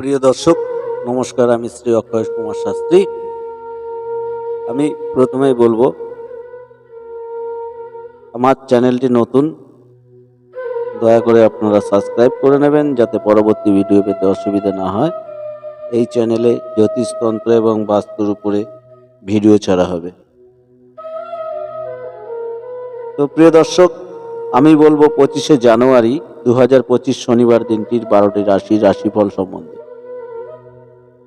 প্রিয় দর্শক, নমস্কার, আমি শ্রী অক্ষয় কুমার শাস্ত্রী। আমি প্রথমেই বলব, আমার চ্যানেলটি নতুন, দয়া করে আপনারা সাবস্ক্রাইব করে নেবেন যাতে পরবর্তী ভিডিও পেতে অসুবিধা না হয়। এই চ্যানেলে জ্যোতিষতন্ত্র এবং বাস্তুর উপরে ভিডিও ছাড়া হবে। তো প্রিয় দর্শক, আমি বলব পঁচিশে জানুয়ারি দু হাজার পঁচিশ শনিবার দিনটির বারোটি রাশি রাশিফল সম্বন্ধে।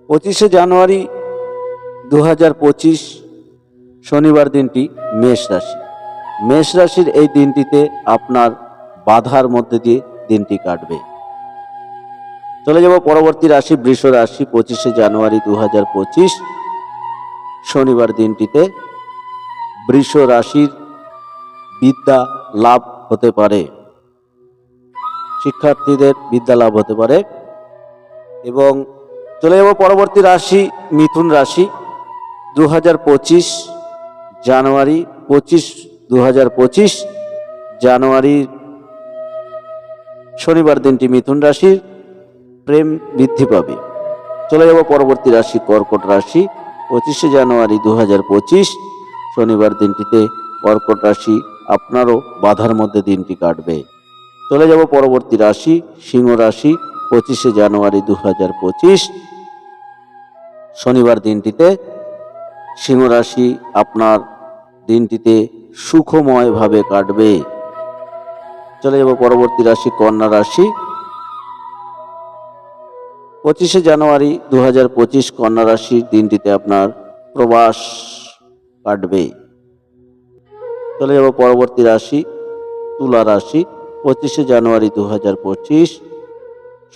পঁচিশে জানুয়ারি দু হাজার পঁচিশ শনিবার দিনটি মেষ রাশি। মেষ রাশির এই দিনটিতে আপনার বাধার মধ্যে দিয়ে দিনটি কাটবে। চলে যাব পরবর্তী রাশি, বৃষ রাশি, পঁচিশে জানুয়ারি দু হাজার পঁচিশ শনিবার দিনটিতে। বৃষ রাশির বিদ্যা লাভ হতে পারে। শিক্ষার্থীদের বিদ্যা লাভ হতে পারে এবং চলে যাব পরবর্তী রাশি, মিথুন রাশি দু হাজার পঁচিশ জানুয়ারি, পঁচিশ দু পঁচিশ জানুয়ারি, শনিবার দিনটি মিথুন রাশির, প্রেম বৃদ্ধি পাবে। চলে যাব পরবর্তী রাশি, কর্কট রাশি, পঁচিশে জানুয়ারি দু পঁচিশ শনিবার দিনটিতে কর্কট রাশি আপনারও বাধার মধ্যে দিনটি কাটবে। চলে যাব পরবর্তী রাশি, সিংহ রাশি, পঁচিশে জানুয়ারি দু হাজার পঁচিশ শনিবার দিনটিতে সিংহ রাশি আপনার দিনটিতে সুখময়ভাবে কাটবে। চলে যাব পরবর্তী রাশি, কন্যা রাশি। পঁচিশে জানুয়ারি দু হাজার পঁচিশ কন্যা রাশির দিনটিতে আপনার প্রবাস কাটবে। চলে যাব পরবর্তী রাশি, তুলা রাশি। পঁচিশে জানুয়ারি দু হাজার পঁচিশ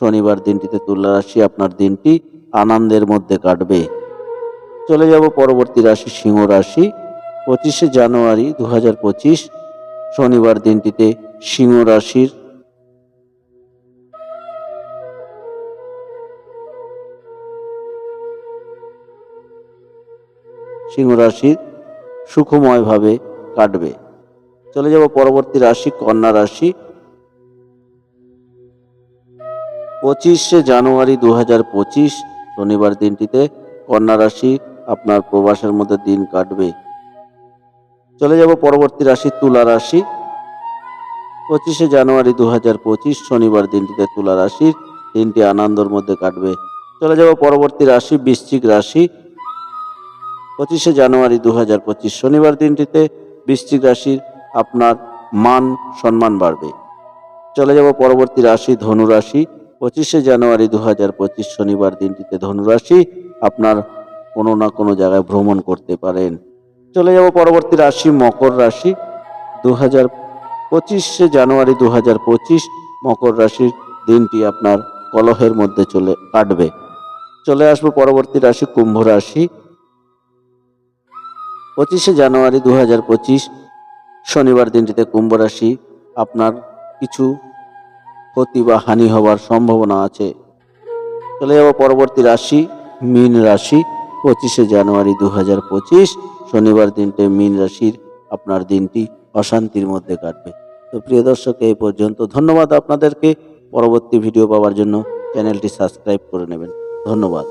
শনিবার দিনটিতে তুলা রাশি আপনার দিনটি আনন্দের মধ্যে কাটবে। চলে যাব পরবর্তী রাশি সিংহ রাশি। পঁচিশে জানুয়ারি দু হাজার পঁচিশ, শনিবার দিনটিতে সিংহ রাশির সিংহ রাশির সুখময়ভাবে কাটবে। চলে যাব পরবর্তী রাশি, কন্যা রাশি। পঁচিশে জানুয়ারি দু হাজার পঁচিশ, শনিবার দিনটিতে কন্যা রাশি আপনার প্রবাসের মধ্যে দিন কাটবে। চলে যাব পরবর্তী রাশি, তুলা রাশি। পঁচিশে জানুয়ারি দু হাজার পঁচিশ, শনিবার দিনটিতে তুলা রাশির দিনটি আনন্দের মধ্যে কাটবে। চলে যাব পরবর্তী রাশি, বৃশ্চিক রাশি। পঁচিশে জানুয়ারি দু হাজার পঁচিশ, শনিবার দিনটিতে বৃশ্চিক রাশির আপনার মান সম্মান বাড়বে। চলে যাব পরবর্তী রাশি, ধনু রাশি। পঁচিশে জানুয়ারি দু হাজার পঁচিশ শনিবার দিনটিতে ধনুরাশি আপনার কোনো না কোনো জায়গায় ভ্রমণ করতে পারেন। চলে যাব পরবর্তী রাশি, মকর রাশি। দু হাজার পঁচিশে জানুয়ারি দু হাজার পঁচিশ মকর রাশির দিনটি আপনার কলহের মধ্যে চলে কাটবে। চলে আসব পরবর্তী রাশি, কুম্ভ রাশি। পঁচিশে জানুয়ারি দু হাজার পঁচিশ শনিবার দিনটিতে কুম্ভ রাশি আপনার কিছু ক্ষতি বা হানি হওয়ার সম্ভাবনা আছে। চলে যাব পরবর্তী রাশি, মীন রাশি, পঁচিশে জানুয়ারি দু হাজার পঁচিশ। শনিবার দিনটি মীন রাশির আপনার দিনটি অশান্তির মধ্যে কাটবে। তো প্রিয় দর্শক, এই পর্যন্ত ধন্যবাদ আপনাদেরকে। পরবর্তী ভিডিও পাওয়ার জন্য চ্যানেলটি সাবস্ক্রাইব করে নেবেন। ধন্যবাদ।